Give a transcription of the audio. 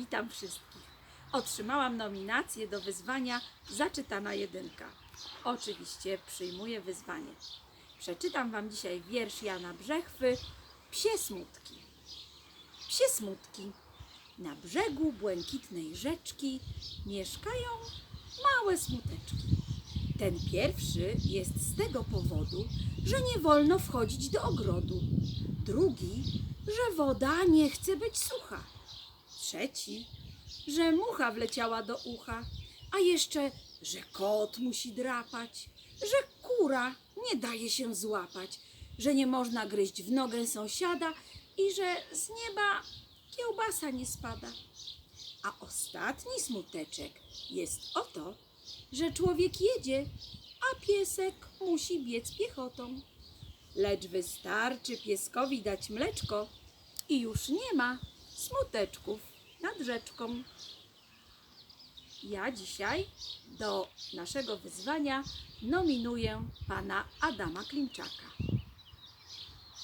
Witam wszystkich. Otrzymałam nominację do wyzwania Zaczytana Jedynka. Oczywiście przyjmuję wyzwanie. Przeczytam Wam dzisiaj wiersz Jana Brzechwy Psie smutki. Psie smutki. Na brzegu błękitnej rzeczki mieszkają małe smuteczki. Ten pierwszy jest z tego powodu, że nie wolno wchodzić do ogrodu. Drugi, że woda nie chce być sucha. Trzeci, że mucha wleciała do ucha. A jeszcze, że kot musi drapać, że kura nie daje się złapać, że nie można gryźć w nogę sąsiada i że z nieba kiełbasa nie spada. A ostatni smuteczek jest o to, że człowiek jedzie, a piesek musi biec piechotą. Lecz wystarczy pieskowi dać mleczko i już nie ma smuteczków rzeczką. Ja dzisiaj do naszego wyzwania nominuję pana Adama Klimczaka.